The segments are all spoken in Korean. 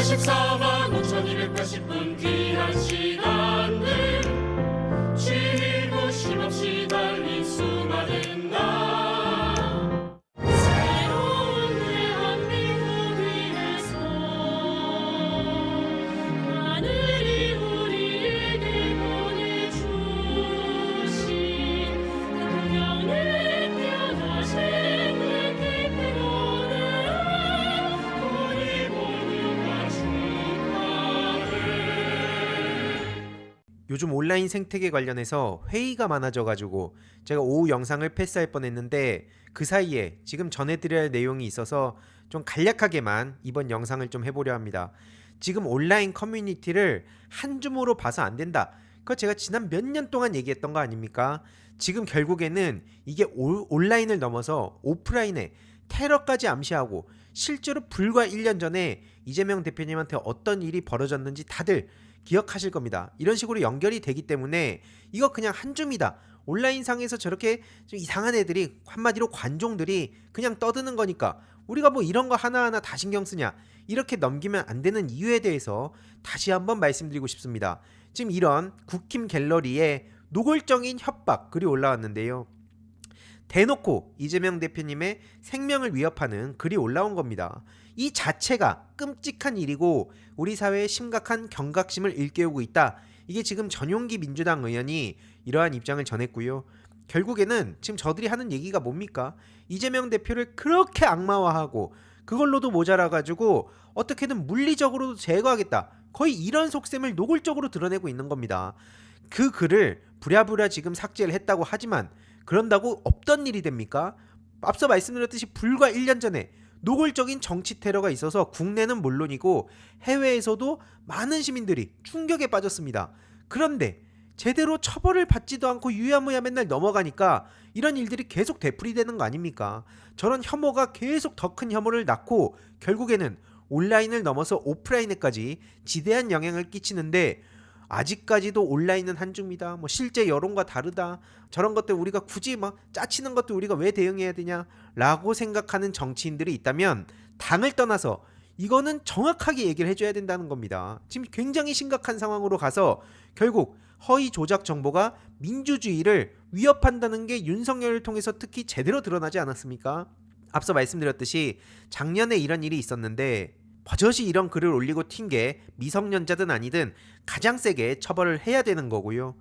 84만 5280분 귀한 시간들 쉬고 쉼없이 달 요즘 온라인 생태계 관련해서 회의가 많아져 가지고 제가 오후 영상을 패스할 뻔했는데 그 사이에 지금 전해드려야 할 내용이 있어서 좀 간략하게만 이번 영상을 좀 해보려 합니다. 지금 온라인 커뮤니티를 한 줌으로 봐서 안 된다. 그거 제가 지난 몇 년 동안 얘기했던 거 아닙니까? 지금 결국에는 이게 올- 온라인을 넘어서 오프라인에 테러까지 암시하고 실제로 불과 1년 전에 이재명 대표님한테 어떤 일이 벌어졌는지 다들 기억하실 겁니다. 이런 식으로 연결이 되기 때문에 이거 그냥 한 줌이다. 온라인 상에서 저렇게 좀 이상한 애들이 한마디로 관종들이 그냥 떠드는 거니까 우리가 뭐 이런 거 하나하나 다 신경 쓰냐 이렇게 넘기면 안 되는 이유에 대해서 다시 한번 말씀드리고 싶습니다. 지금 이런 국힘 갤러리에 노골적인 협박 글이 올라왔는데요. 대놓고 이재명 대표님의 생명을 위협하는 글이 올라온 겁니다. 이 자체가 끔찍한 일이고 우리 사회에 심각한 경각심을 일깨우고 있다. 이게 지금 전용기 민주당 의원이 이러한 입장을 전했고요. 결국에는 지금 저들이 하는 얘기가 뭡니까? 이재명 대표를 그렇게 악마화하고 그걸로도 모자라 가지고 어떻게든 물리적으로도 제거하겠다. 거의 이런 속셈을 노골적으로 드러내고 있는 겁니다. 그 글을 부랴부랴 지금 삭제를 했다고 하지만 그런다고 없던 일이 됩니까? 앞서 말씀드렸듯이 불과 1년 전에 노골적인 정치 테러가 있어서 국내는 물론이고 해외에서도 많은 시민들이 충격에 빠졌습니다. 그런데 제대로 처벌을 받지도 않고 유야무야 맨날 넘어가니까 이런 일들이 계속 되풀이되는 거 아닙니까? 저런 혐오가 계속 더 큰 혐오를 낳고 결국에는 온라인을 넘어서 오프라인에까지 지대한 영향을 끼치는데 아직까지도 온라인은 한 줌이다. 뭐 실제 여론과 다르다. 저런 것들 우리가 굳이 막 짜치는 것도 우리가 왜 대응해야 되냐라고 생각하는 정치인들이 있다면 당을 떠나서 이거는 정확하게 얘기를 해줘야 된다는 겁니다. 지금 굉장히 심각한 상황으로 가서 결국 허위 조작 정보가 민주주의를 위협한다는 게 윤석열을 통해서 특히 제대로 드러나지 않았습니까? 앞서 말씀드렸듯이 작년에 이런 일이 있었는데 버젓이 이런 글을 올리고 튄 게 미성년자든 아니든 가장 세게 처벌을 해야 되는 거고요.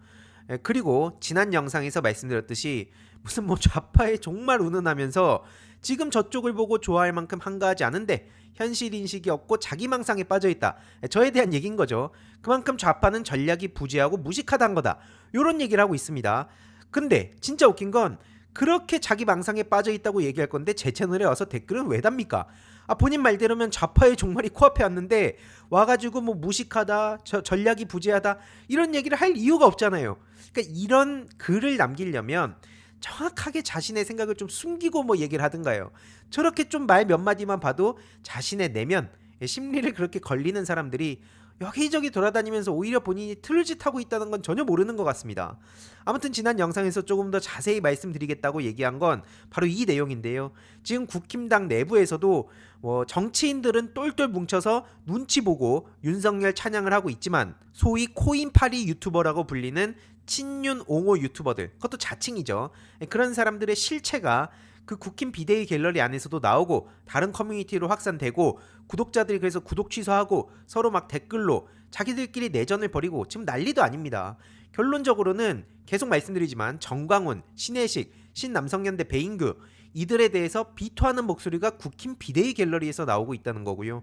에, 그리고 지난 영상에서 말씀드렸듯이 무슨 뭐 좌파에 정말 운운하면서 지금 저쪽을 보고 좋아할 만큼 한가하지 않은데 현실 인식이 없고 자기 망상에 빠져 있다. 에, 저에 대한 얘기인 거죠. 그만큼 좌파는 전략이 부재하고 무식하다는 거다. 요런 얘기를 하고 있습니다. 근데 진짜 웃긴 건 그렇게 자기 망상에 빠져 있다고 얘기할 건데 제 채널에 와서 댓글은 왜 답니까? 아 본인 말대로면 좌파의 종말이 코앞에 왔는데 와가지고 뭐 무식하다, 저, 전략이 부재하다 이런 얘기를 할 이유가 없잖아요. 그러니까 이런 글을 남기려면 정확하게 자신의 생각을 좀 숨기고 뭐 얘기를 하든가요. 저렇게 좀 말 몇 마디만 봐도 자신의 내면 예, 심리를 그렇게 걸리는 사람들이 여기저기 돌아다니면서 오히려 본인이 틀짓하고 있다는 건 전혀 모르는 것 같습니다. 아무튼 지난 영상에서 조금 더 자세히 말씀드리겠다고 얘기한 건 바로 이 내용인데요. 지금 국힘당 내부에서도 뭐 정치인들은 똘똘 뭉쳐서 눈치 보고 윤석열 찬양을 하고 있지만 소위 코인파리 유튜버라고 불리는 친윤 옹호 유튜버들 그것도 자칭이죠. 그런 사람들의 실체가 그 국힘 비대위 갤러리 안에서도 나오고 다른 커뮤니티로 확산되고 구독자들이 그래서 구독 취소하고 서로 막 댓글로 자기들끼리 내전을 벌이고 지금 난리도 아닙니다. 결론적으로는 계속 말씀드리지만 정광훈, 신혜식, 신남성연대 배인규 이들에 대해서 비토하는 목소리가 국힘 비대위 갤러리에서 나오고 있다는 거고요.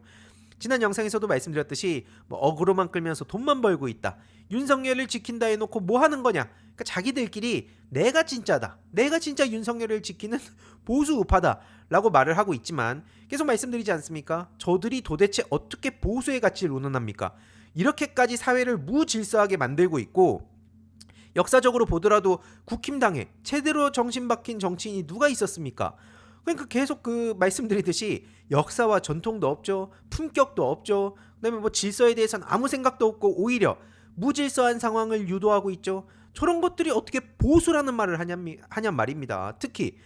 지난 영상에서도 말씀드렸듯이 뭐 어그로만 끌면서 돈만 벌고 있다. 윤석열을 지킨다 해놓고 뭐 하는 거냐? 그러니까 자기들끼리 내가 진짜다. 내가 진짜 윤석열을 지키는 보수 우파다 라고 말을 하고 있지만 계속 말씀드리지 않습니까? 저들이 도대체 어떻게 보수의 가치를 운운합니까? 이렇게까지 사회를 무질서하게 만들고 있고 역사적으로 보더라도 국힘당에 제대로 정신 박힌 정치인이 누가 있었습니까? 그러니까 계속 그 말씀드리듯이 역사와 전통도 없죠. 품격도 없죠. 그다음에 뭐 질서에 대해서는 아무 생각도 없고 오히려 무질서한 상황을 유도하고 있죠. 저런 것들이 어떻게 보수라는 말을 하냐, 하냔 말입니다. 특히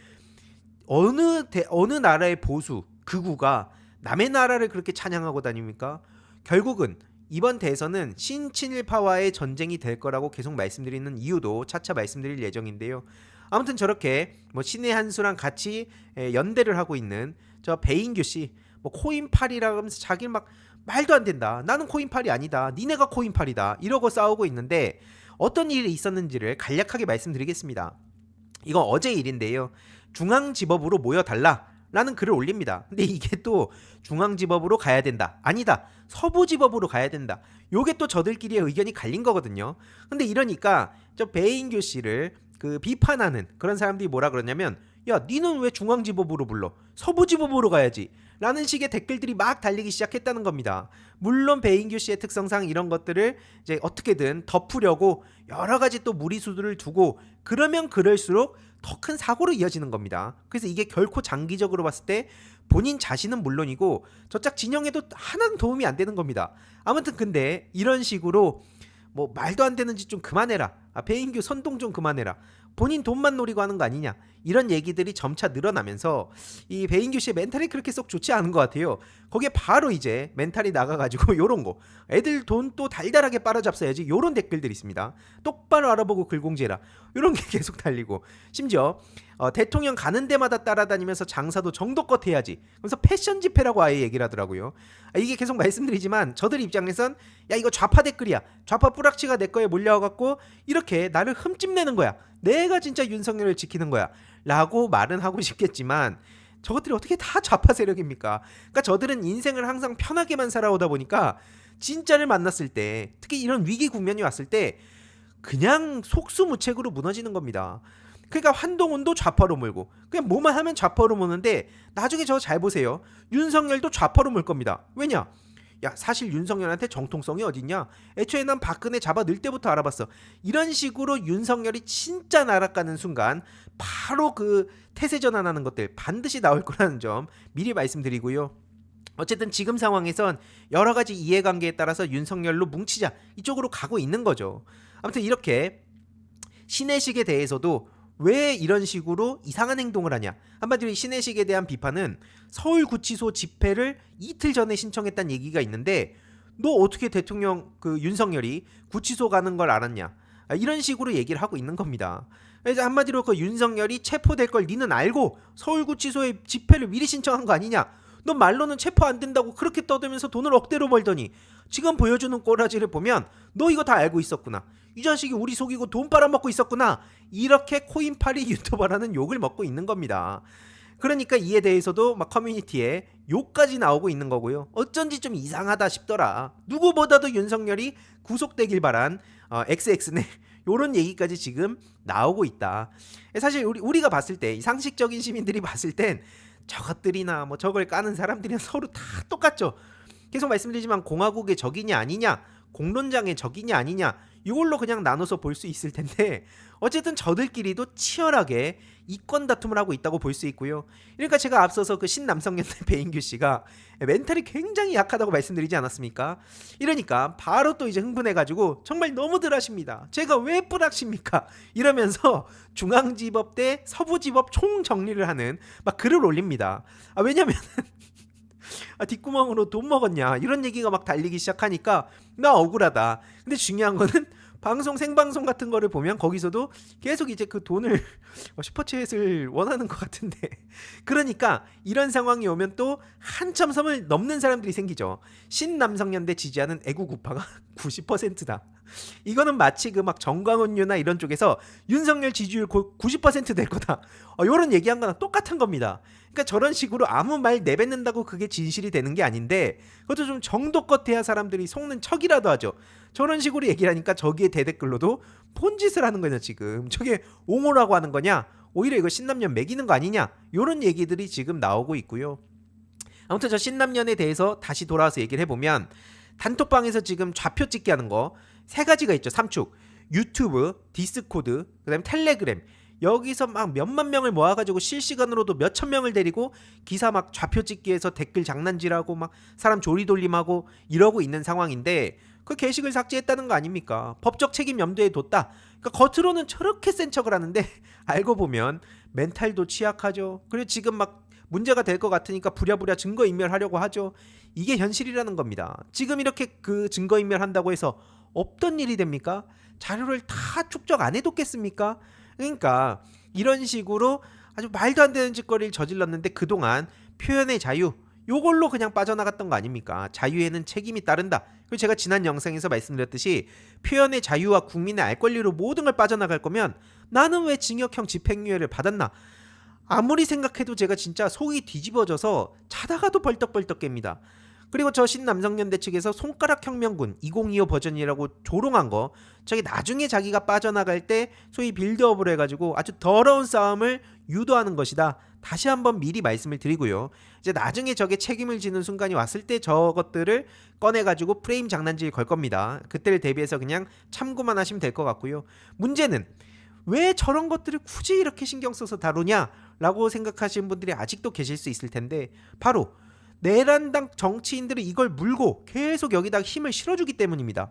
어느 대, 어느 나라의 보수 극우가 남의 나라를 그렇게 찬양하고 다닙니까? 결국은 이번 대선은 신친일파와의 전쟁이 될 거라고 계속 말씀드리는 이유도 차차 말씀드릴 예정인데요. 아무튼 저렇게 뭐 신의 한수랑 같이 에, 연대를 하고 있는 저 배인규 씨, 뭐 코인팔이라 하면서 자기 막 말도 안 된다. 나는 코인팔이 아니다. 니네가 코인팔이다. 이러고 싸우고 있는데 어떤 일이 있었는지를 간략하게 말씀드리겠습니다. 이거 어제 일인데요. 중앙지법으로 모여달라. 라는 글을 올립니다. 근데 이게 또 중앙지법으로 가야 된다. 아니다. 서부지법으로 가야 된다. 요게 또 저들끼리의 의견이 갈린 거거든요. 근데 이러니까 저 배인규 씨를 그 비판하는 그런 사람들이 뭐라 그러냐면 야, 니는 왜 중앙지법으로 불러? 서부지법으로 가야지. 라는 식의 댓글들이 막 달리기 시작했다는 겁니다. 물론 배인규 씨의 특성상 이런 것들을 이제 어떻게든 덮으려고 여러 가지 또 무리수들을 두고 그러면 그럴수록 더 큰 사고로 이어지는 겁니다. 그래서 이게 결코 장기적으로 봤을 때 본인 자신은 물론이고 저짝 진영에도 하나는 도움이 안 되는 겁니다. 아무튼 근데 이런 식으로 뭐 말도 안 되는 짓좀 그만해라. 아, 배인규 선동 좀 그만해라. 본인 돈만 노리고 하는 거 아니냐. 이런 얘기들이 점차 늘어나면서 이 배인규 씨의 멘탈이 그렇게 썩 좋지 않은 것 같아요. 거기에 바로 이제 멘탈이 나가가지고 요런 거. 애들 돈 또 달달하게 빨아잡숴야지. 요런 댓글들이 있습니다. 똑바로 알아보고 글공지해라. 요런 게 계속 달리고. 심지어 어, 대통령 가는 데마다 따라다니면서 장사도 정도껏 해야지. 그래서 패션 집회라고 아예 얘기를 하더라고요. 아, 이게 계속 말씀드리지만 저들 입장에선 야 이거 좌파 댓글이야. 좌파 뿌락치가 내 거에 몰려와갖고 이렇게 나를 흠집내는 거야. 내가 진짜 윤석열을 지키는 거야. 라고 말은 하고 싶겠지만 저것들이 어떻게 다 좌파 세력입니까? 그러니까 저들은 인생을 항상 편하게만 살아오다 보니까 진짜를 만났을 때 특히 이런 위기 국면이 왔을 때 그냥 속수무책으로 무너지는 겁니다. 그러니까 한동훈도 좌파로 물고 그냥 뭐만 하면 좌파로 무는데 나중에 저 잘 보세요. 윤석열도 좌파로 물 겁니다. 왜냐? 야 사실 윤석열한테 정통성이 어딨냐? 애초에 난 박근혜 잡아 넣을 때부터 알아봤어. 이런 식으로 윤석열이 진짜 날아가는 순간 바로 그 태세 전환하는 것들 반드시 나올 거라는 점 미리 말씀드리고요. 어쨌든 지금 상황에선 여러 가지 이해관계에 따라서 윤석열로 뭉치자 이쪽으로 가고 있는 거죠. 아무튼 이렇게 신혜식에 대해서도 왜 이런 식으로 이상한 행동을 하냐 한마디로 이 신혜식에 대한 비판은 서울구치소 집회를 이틀 전에 신청했다는 얘기가 있는데 너 어떻게 대통령 그 윤석열이 구치소 가는 걸 알았냐 아, 이런 식으로 얘기를 하고 있는 겁니다. 그래서 한마디로 그 윤석열이 체포될 걸 니는 알고 서울구치소에 집회를 미리 신청한 거 아니냐? 너 말로는 체포 안 된다고 그렇게 떠들면서 돈을 억대로 벌더니 지금 보여주는 꼬라지를 보면 너 이거 다 알고 있었구나. 이 자식이 우리 속이고 돈 빨아먹고 있었구나. 이렇게 코인팔이 유튜버라는 욕을 먹고 있는 겁니다. 그러니까 이에 대해서도 막 커뮤니티에 욕까지 나오고 있는 거고요. 어쩐지 좀 이상하다 싶더라. 누구보다도 윤석열이 구속되길 바란 어, XX네 요런 얘기까지 지금 나오고 있다. 사실 우리 우리가 봤을 때이 상식적인 시민들이 봤을 땐 저것들이나 뭐 저걸 까는 사람들이나 서로 다 똑같죠. 계속 말씀드리지만 공화국의 적이냐 아니냐, 공론장의 적이냐 아니냐 이걸로 그냥 나눠서 볼 수 있을 텐데 어쨌든 저들끼리도 치열하게 이권 다툼을 하고 있다고 볼 수 있고요. 그러니까 제가 앞서서 그 신남성연대 배인규 씨가 멘탈이 굉장히 약하다고 말씀드리지 않았습니까? 이러니까 바로 또 이제 흥분해가지고 정말 너무들 하십니다. 제가 왜 뿌락십니까? 이러면서 중앙지법 대 서부지법 총 정리를 하는 막 글을 올립니다. 아 왜냐면 아, 뒷구멍으로 돈 먹었냐 이런 얘기가 막 달리기 시작하니까 나 억울하다. 근데 중요한 거는 방송 생방송 같은 거를 보면 거기서도 계속 이제 그 돈을 슈퍼챗을 원하는 것 같은데 그러니까 이런 상황이 오면 또 한참 섬을 넘는 사람들이 생기죠. 신남성연대 지지하는 애국 우파가 90%다. 이거는 마치 그 막 정광훈유나 이런 쪽에서 윤석열 지지율 90%될 거다. 어, 이런 얘기한 거랑 똑같은 겁니다. 그러니까 저런 식으로 아무 말 내뱉는다고 그게 진실이 되는 게 아닌데 그것도 좀 정도껏 해야 사람들이 속는 척이라도 하죠. 저런 식으로 얘기를 하니까 저기에 대댓글로도 폰짓을 하는 거냐 지금 저게 옹호라고 하는 거냐 오히려 이거 신남년 매기는 거 아니냐 이런 얘기들이 지금 나오고 있고요. 아무튼 저 신남년에 대해서 다시 돌아와서 얘기를 해보면 단톡방에서 지금 좌표 찍기 하는 거 세 가지가 있죠. 삼축 유튜브, 디스코드, 그다음에 텔레그램 여기서 막 몇만 명을 모아가지고 실시간으로도 몇천 명을 데리고 기사 막 좌표 찍기해서 댓글 장난질하고 막 사람 조리돌림하고 이러고 있는 상황인데 그 게시글 삭제했다는 거 아닙니까? 법적 책임 염두에 뒀다. 그러니까 겉으로는 저렇게 센 척을 하는데 알고 보면 멘탈도 취약하죠. 그리고 지금 막 문제가 될 것 같으니까 부랴부랴 증거 인멸하려고 하죠. 이게 현실이라는 겁니다. 지금 이렇게 그 증거 인멸한다고 해서 없던 일이 됩니까? 자료를 다 축적 안 해뒀겠습니까? 그러니까 이런 식으로 아주 말도 안 되는 짓거리를 저질렀는데 그동안 표현의 자유 요걸로 그냥 빠져나갔던 거 아닙니까? 자유에는 책임이 따른다. 그리고 제가 지난 영상에서 말씀드렸듯이 표현의 자유와 국민의 알 권리로 모든 걸 빠져나갈 거면 나는 왜 징역형 집행유예를 받았나? 아무리 생각해도 제가 진짜 속이 뒤집어져서 자다가도 벌떡벌떡 깹니다. 그리고 저 신남성연대 측에서 손가락 혁명군 2025 버전이라고 조롱한 거 저게 나중에 자기가 빠져나갈 때 소위 빌드업을 해가지고 아주 더러운 싸움을 유도하는 것이다. 다시 한번 미리 말씀을 드리고요. 이제 나중에 저게 책임을 지는 순간이 왔을 때 저것들을 꺼내가지고 프레임 장난질 걸 겁니다. 그때를 대비해서 그냥 참고만 하시면 될 것 같고요. 문제는 왜 저런 것들을 굳이 이렇게 신경 써서 다루냐라고 생각하시는 분들이 아직도 계실 수 있을 텐데 바로 내란당 정치인들이 이걸 물고 계속 여기다 힘을 실어주기 때문입니다.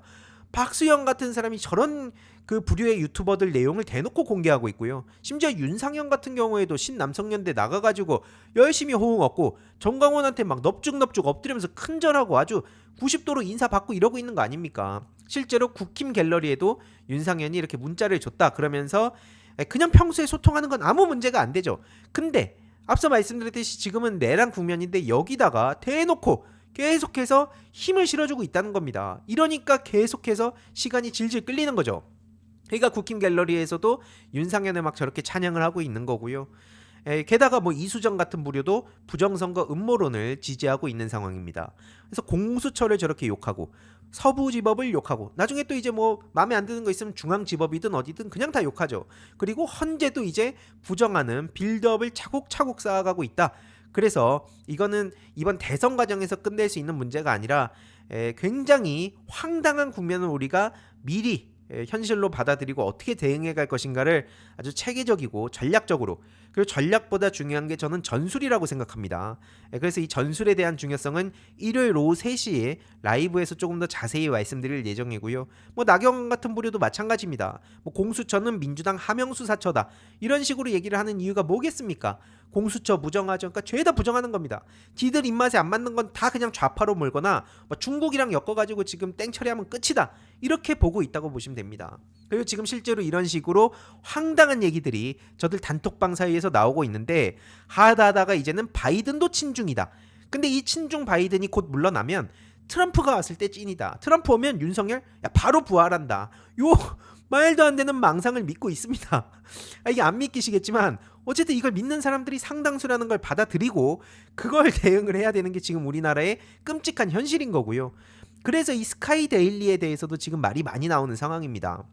박수영 같은 사람이 저런 그 부류의 유튜버들 내용을 대놓고 공개하고 있고요. 심지어 윤상현 같은 경우에도 신남성연대 나가가지고 열심히 호응 얻고 정광훈한테 막 넙죽넙죽 엎드리면서 큰절하고 아주 90도로 인사받고 이러고 있는 거 아닙니까? 실제로 국힘 갤러리에도 윤상현이 이렇게 문자를 줬다 그러면서 그냥 평소에 소통하는 건 아무 문제가 안 되죠. 근데 앞서 말씀드렸듯이 지금은 내란 국면인데 여기다가 대놓고 계속해서 힘을 실어주고 있다는 겁니다. 이러니까 계속해서 시간이 질질 끌리는 거죠. 그러니까 국힘 갤러리에서도 윤상현을 막 저렇게 찬양을 하고 있는 거고요. 에, 게다가 뭐 이수정 같은 부류도 부정선거 음모론을 지지하고 있는 상황입니다. 그래서 공수처를 저렇게 욕하고 서부지법을 욕하고 나중에 또 이제 뭐 마음에 안 드는 거 있으면 중앙지법이든 어디든 그냥 다 욕하죠. 그리고 헌재도 이제 부정하는 빌드업을 차곡차곡 쌓아가고 있다. 그래서 이거는 이번 대선 과정에서 끝낼 수 있는 문제가 아니라 에, 굉장히 황당한 국면을 우리가 미리 에, 현실로 받아들이고 어떻게 대응해 갈 것인가를 아주 체계적이고 전략적으로 그리고 전략보다 중요한 게 저는 전술이라고 생각합니다. 에, 그래서 이 전술에 대한 중요성은 일요일 오후 3시에 라이브에서 조금 더 자세히 말씀드릴 예정이고요. 뭐 나경원 같은 부류도 마찬가지입니다. 뭐 공수처는 민주당 하명수 사처다 이런 식으로 얘기를 하는 이유가 뭐겠습니까? 공수처 부정하죠. 그러니까 죄다 부정하는 겁니다. 지들 입맛에 안 맞는 건 다 그냥 좌파로 몰거나 뭐 중국이랑 엮어가지고 지금 땡 처리하면 끝이다. 이렇게 보고 있다고 보시면 됩니다. 그리고 지금 실제로 이런 식으로 황당한 얘기들이 저들 단톡방 사이에서 나오고 있는데 하다 하다가 이제는 바이든도 친중이다. 근데 이 친중 바이든이 곧 물러나면 트럼프가 왔을 때 찐이다. 트럼프 오면 윤석열 야 바로 부활한다. 요 말도 안 되는 망상을 믿고 있습니다. 아, 이게 안 믿기시겠지만 어쨌든 이걸 믿는 사람들이 상당수라는 걸 받아들이고 그걸 대응을 해야 되는 게 지금 우리나라의 끔찍한 현실인 거고요. 그래서 이 스카이 데일리에 대해서도 지금 말이 많이 나오는 상황입니다.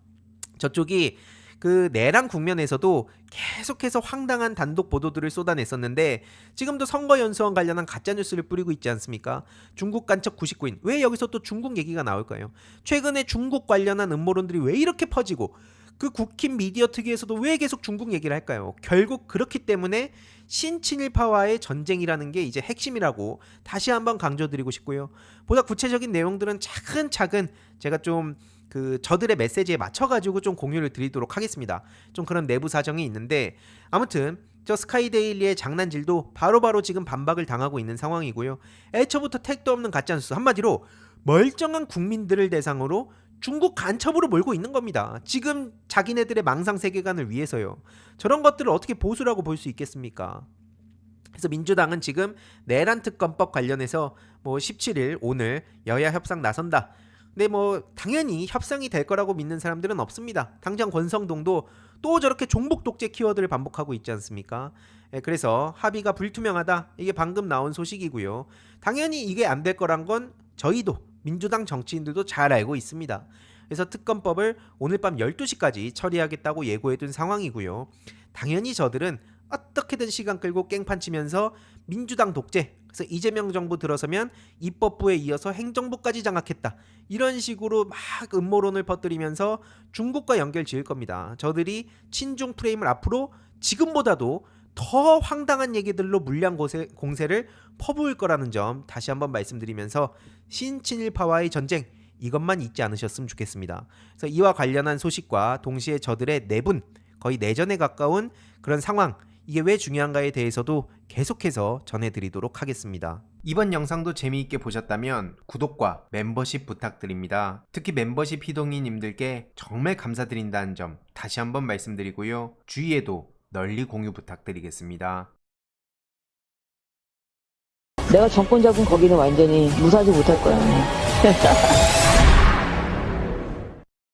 저쪽이 그 내란 국면에서도 계속해서 황당한 단독 보도들을 쏟아냈었는데 지금도 선거 연수원 관련한 가짜 뉴스를 뿌리고 있지 않습니까? 중국 간첩 99인 왜 여기서 또 중국 얘기가 나올까요? 최근에 중국 관련한 음모론들이 왜 이렇게 퍼지고 그 국힘 미디어 특위에서도 왜 계속 중국 얘기를 할까요? 결국 그렇기 때문에 신친일파와의 전쟁이라는 게 이제 핵심이라고 다시 한번 강조드리고 싶고요. 보다 구체적인 내용들은 차근차근 제가 좀 그 저들의 메시지에 맞춰가지고 좀 공유를 드리도록 하겠습니다. 좀 그런 내부 사정이 있는데 아무튼 저 스카이데일리의 장난질도 바로바로 지금 반박을 당하고 있는 상황이고요. 애초부터 택도 없는 가짜뉴스 한마디로 멀쩡한 국민들을 대상으로 중국 간첩으로 몰고 있는 겁니다. 지금 자기네들의 망상 세계관을 위해서요. 저런 것들을 어떻게 보수라고 볼 수 있겠습니까? 그래서 민주당은 지금 내란 특검법 관련해서 뭐 17일 오늘 여야 협상 나선다. 근데 뭐 당연히 협상이 될 거라고 믿는 사람들은 없습니다. 당장 권성동도 또 저렇게 종북 독재 키워드를 반복하고 있지 않습니까? 예, 그래서 합의가 불투명하다. 이게 방금 나온 소식이고요. 당연히 이게 안 될 거란 건 저희도 민주당 정치인들도 잘 알고 있습니다. 그래서 특검법을 오늘 밤 12시까지 처리하겠다고 예고해둔 상황이고요. 당연히 저들은 어떻게든 시간 끌고 깽판 치면서 민주당 독재 그래서 이재명 정부 들어서면 입법부에 이어서 행정부까지 장악했다 이런 식으로 막 음모론을 퍼뜨리면서 중국과 연결 지을 겁니다 저들이 친중 프레임을 앞으로 지금보다도 더 황당한 얘기들로 물량 고세, 공세를 퍼부을 거라는 점 다시 한번 말씀드리면서 신친일파와의 전쟁 이것만 잊지 않으셨으면 좋겠습니다. 그래서 이와 관련한 소식과 동시에 저들의 내분 거의 내전에 가까운 그런 상황 이게 왜 중요한가에 대해서도 계속해서 전해드리도록 하겠습니다. 이번 영상도 재미있게 보셨다면 구독과 멤버십 부탁드립니다. 특히 멤버십 희동이님들께 정말 감사드린다는 점 다시 한번 말씀드리고요. 주위에도 널리 공유 부탁드리겠습니다. 내가 정권 잡은 거기는 완전히 무사하지 못할 거야.